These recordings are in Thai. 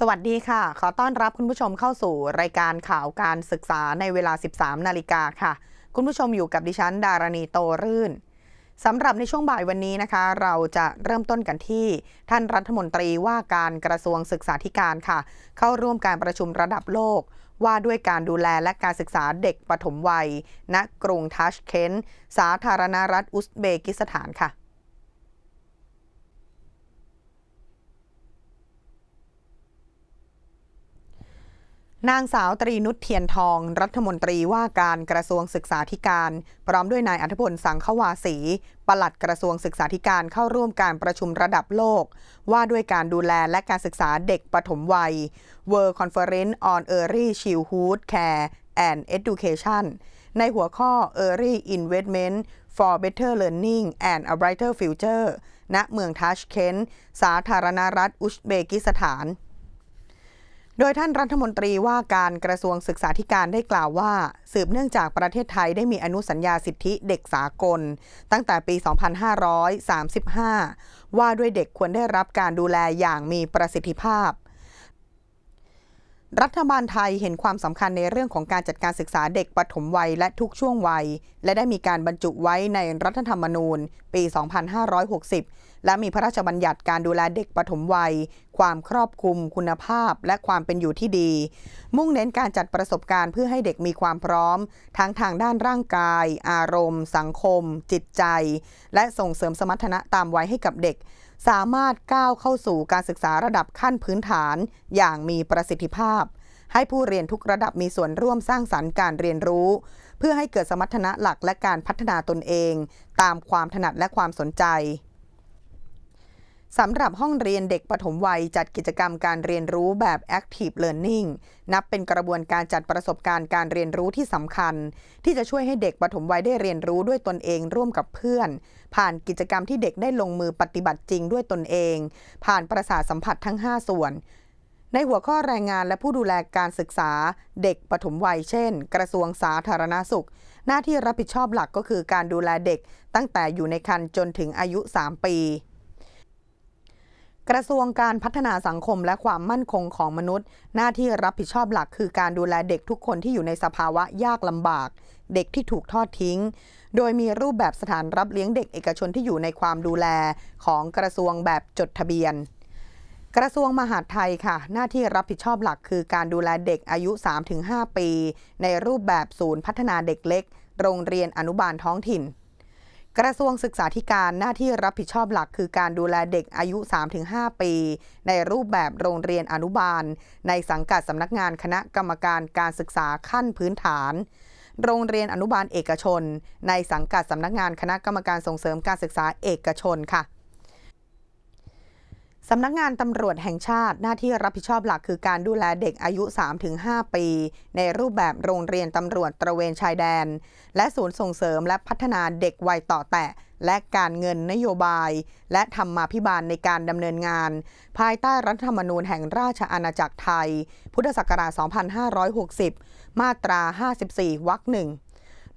สวัสดีค่ะ ขอต้อนรับคุณผู้ชมเข้าสู่รายการข่าวการศึกษาในเวลา 13 นาฬิกาค่ะ คุณผู้ชมอยู่กับดิฉันดารณีโตรื่นสำหรับในช่วงบ่ายวันนี้นะคะ เราจะเริ่มต้นกันที่ ท่านรัฐมนตรีว่าการกระทรวงศึกษาธิการค่ะ เข้าร่วมการประชุมระดับโลก ว่าด้วยการดูแลและการศึกษาเด็กปฐมวัย ณกรุงทัชเคนสาธารณรัฐอุซเบกิสถานค่ะ นางสาวตรีนุชเทียนทอง รัฐมนตรีว่าการกระทรวงศึกษาธิการ พร้อมด้วยนายอัธพลสังขวาสีปลัดกระทรวงศึกษาธิการเข้าร่วมการประชุมระดับโลก ว่าด้วยการดูแลและการศึกษาเด็กปฐมวัย World Conference on Early Childhood Care and Education ในหัวข้อ Early Investment for Better Learning and a Brighter Future ณเมืองทัชเคนต์สาธารณรัฐอุซเบกิสถาน โดยท่านรัฐมนตรีว่าการกระทรวงศึกษาธิการได้กล่าวว่า สืบเนื่องจากประเทศไทยได้มีอนุสัญญาสิทธิเด็กสากล ตั้งแต่ปี 2535 ว่าด้วยเด็กควรได้รับการดูแลอย่างมีประสิทธิภาพ รัฐบาลไทยเห็นความสำคัญในเรื่องของการจัดการศึกษาเด็กปฐมวัยและทุกช่วงวัย และได้มีการบรรจุไว้ในรัฐธรรมนูญ ปี 2560 และมีพระราชบัญญัติการดูแลเด็กปฐมวัย ความครอบคลุมคุณภาพ และความเป็นอยู่ที่ดี มุ่งเน้นการจัดประสบการณ์เพื่อให้เด็กมีความพร้อม ทั้งทางด้านร่างกาย อารมณ์ สังคม จิตใจ และส่งเสริมสมรรถนะตามวัยให้กับเด็ก สามารถก้าวเข้าสู่การศึกษาระดับขั้นพื้นฐาน อย่างมีประสิทธิภาพ ให้ผู้เรียนทุกระดับมีส่วนร่วมสร้างสรรค์การเรียนรู้ เพื่อให้เกิดสมรรถนะหลักและการพัฒนาตนเอง ตามความถนัดและความสนใจ สำหรับห้องเรียนเด็กปฐมวัยจัดกิจกรรมการเรียนรู้แบบ Active Learning นับเป็นกระบวนการจัดประสบการณ์การเรียนรู้ที่สำคัญ ที่จะช่วยให้เด็กปฐมวัยได้เรียนรู้ด้วยตนเองร่วมกับเพื่อน ผ่านกิจกรรมที่เด็กได้ลงมือปฏิบัติจริงด้วยตนเอง ผ่านประสาทสัมผัสทั้ง 5 ส่วน ในหัวข้อแรงงานและผู้ดูแลการศึกษา เด็กปฐมวัยเช่น กระทรวงสาธารณาสุข หน้าที่รับผิดชอบหลักก็คือการดูแลเด็กตั้งแต่อยู่ในครรภ์จนถึงอายุ 3 ปี กระทรวงการพัฒนาสังคมและความมั่นคงของมนุษย์ หน้าที่รับผิดชอบหลักคือการดูแลเด็กทุกคนที่อยู่ในสภาวะยากลำบาก เด็กที่ถูกทอดทิ้ง โดยมีรูปแบบสถานรับเลี้ยงเด็กเอกชนที่อยู่ในความดูแลของกระทรวงแบบจดทะเบียน กระทรวงมหาดไทยค่ะ หน้าที่รับผิดชอบหลักคือการดูแลเด็กอายุ 3-5 ปี ในรูปแบบศูนย์พัฒนาเด็กเล็ก โรงเรียนอนุบาลท้องถิ่น กระทรวงศึกษาธิการหน้าที่รับผิดชอบหลักคือการดูแลเด็กอายุ 3-5 ปี ในรูปแบบโรงเรียนอนุบาล ในสังกัดสำนักงานคณะกรรมการการศึกษาขั้นพื้นฐาน โรงเรียนอนุบาลเอกชน ในสังกัดสำนักงานคณะกรรมการส่งเสริมการศึกษาเอกชนค่ะ สำนักงานตำรวจแห่งชาติหน้าที่รับผิดชอบหลักคือการดูแลเด็กอายุ 3-5 ปี ในรูปแบบโรงเรียนตำรวจตระเวนชายแดน และศูนย์ส่งเสริมและพัฒนาเด็กวัยต่อแตะ และการเงินนโยบาย และธรรมาภิบาลในการดำเนินงาน ภายใต้รัฐธรรมนูญแห่งราชอาณาจักรไทย พุทธศักราช 2560 มาตรา 54 วรรคหนึ่ง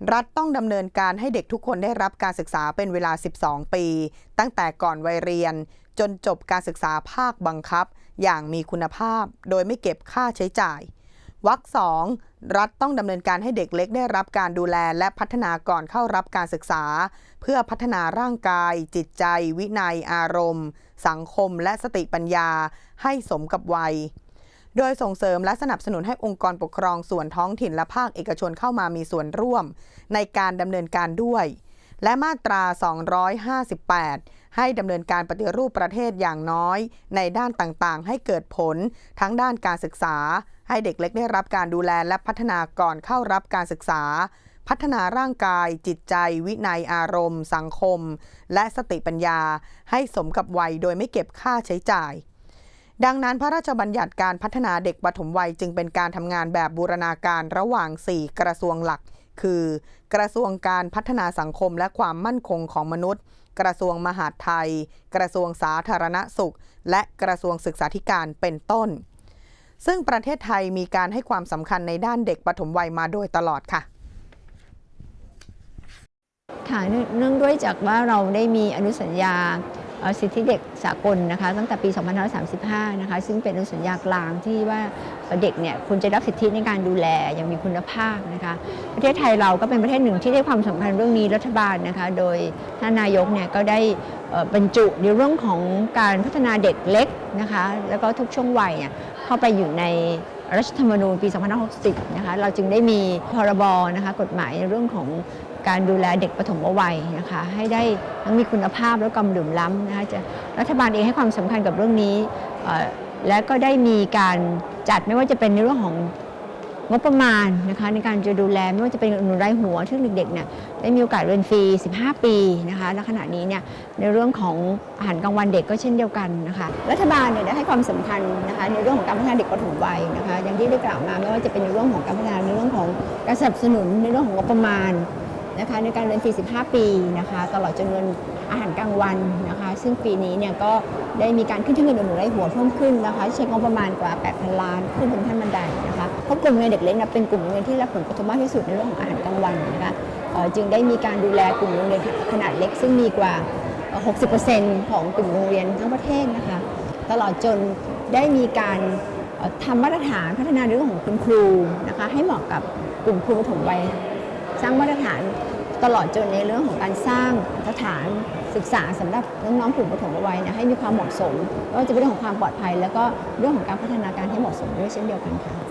รัฐต้องดำเนินการให้เด็กทุกคนได้รับการศึกษาเป็นเวลา 12 ปี ตั้งแต่ก่อนวัยเรียน จนจบการศึกษาภาคบังคับ อย่างมีคุณภาพ โดยไม่เก็บค่าใช้จ่ายวรรคสองรัฐต้องดำเนินการให้เด็กเล็กได้รับการดูแลและพัฒนาก่อนเข้ารับการศึกษา เพื่อพัฒนาร่างกาย จิตใจ วินัย อารมณ์ สังคม และสติปัญญา ให้สมกับวัย โดยส่งเสริมและสนับสนุนให้องค์กรปกครองส่วนท้องถิ่นและภาคเอกชนเข้ามามีส่วนร่วม ในการดำเนินการด้วย และมาตรา 258 ให้ดำเนินการปฏิรูปประเทศอย่างน้อย ในด้านต่างๆ ให้เกิดผล ทั้งด้านการศึกษา ให้เด็กเล็กได้รับการดูแลและพัฒนาก่อนเข้ารับการศึกษาพัฒนาร่างกาย จิตใจ วินัยอารมณ์ สังคม และสติปัญญา ให้สมกับวัยโดยไม่เก็บค่าใช้จ่าย ดังนั้นพระราชบัญญัติการพัฒนาเด็กปฐมวัยจึงเป็นการทำงานแบบบูรณาการระหว่าง 4 กระทรวงหลัก คือ กระทรวงการพัฒนาสังคมและความมั่นคงของมนุษย์ กระทรวงมหาดไทย กระทรวงสาธารณสุข และกระทรวงศึกษาธิการเป็นต้น ซึ่งประเทศไทยมีการให้ความสำคัญในด้านเด็กปฐมวัยมาโดยตลอดค่ะค่ะเนื่องด้วยจากว่าเราได้มีอนุสัญญา สิทธิเด็กสากลนะคะตั้งแต่ปี 2535 นะคะซึ่งเป็นอนุสัญญากลางที่ว่าเด็กเนี่ยควรจะรับสิทธิในการดูแลอย่างมีคุณภาพนะคะประเทศไทยเราก็เป็นประเทศหนึ่งที่ได้ความสำคัญเรื่องนี้รัฐบาลนะคะโดยท่านนายกเนี่ยก็ได้บรรจุในเรื่องของการพัฒนาเด็กเล็กนะคะแล้วก็ทุกช่วงวัยเนี่ยเข้าไปอยู่ในรัฐธรรมนูญปี 2560 นะคะ เราจึงได้มีพรบนะคะกฎหมายในเรื่องของ การดูแลเด็กปฐมวัยนะคะให้ได้ทั้งมีคุณภาพและกำดื่มล้ำนะคะจะรัฐบาลเองให้ความสำคัญกับเรื่องนี้ และก็ได้มีการจัดไม่ว่าจะเป็นในเรื่องของงบประมาณนะคะในการจะดูแลไม่ว่าจะเป็นหนุนรายหัวซึ่งเด็กๆเนี่ยได้มีโอกาสเรียนฟรี 15 ปีนะคะและขณะนี้เนี่ยในเรื่องของอาหารกลางวันเด็กก็เช่นเดียวกันนะคะรัฐบาลเนี่ยได้ให้ความสำคัญนะคะในเรื่องของการพัฒนาเด็กปฐมวัยนะคะอย่างที่ได้กล่าวมาไม่ว่าจะเป็นในเรื่องของการพัฒนาในเรื่องของการสนับสนุนในเรื่องของงบประมาณ นะคะในการเรียนฟรี15ปีนะคะตลอดจนเงินอาหารกลางวันนะคะ ซึ่งปีนี้เนี่ยก็ได้มีการขึ้นที่เงินอุดหนุนรายหัวเพิ่มขึ้นนะคะใช้งบประมาณกว่า 8,000 ล้านขึ้นเป็นขั้นบันไดนะคะเพราะกลุ่มเงินเด็กเล็กเนี่ยเป็นกลุ่มเงินที่รับผลกระทบมากที่สุดในเรื่องของอาหารกลางวันนะคะจึงได้มีการดูแลกลุ่มโรงเรียนขนาดเล็ก ซึ่งมีกว่า 60%ของกลุ่มโรงเรียนทั้งประเทศนะคะตลอดจนได้มีการทำมาตรฐานพัฒนาเรื่องของคุณครูนะคะให้เหมาะกับกลุ่มครูปฐมวัย สร้างมาตรฐานตลอดจนในเรื่องของการสร้างสถานศึกษาสำหรับน้องๆกลุ่มปฐมวัยนะให้มีความเหมาะสมก็จะเป็นเรื่องของความปลอดภัย แล้วก็เรื่องของการพัฒนาการให้เหมาะสมด้วยเช่นเดียวกันค่ะ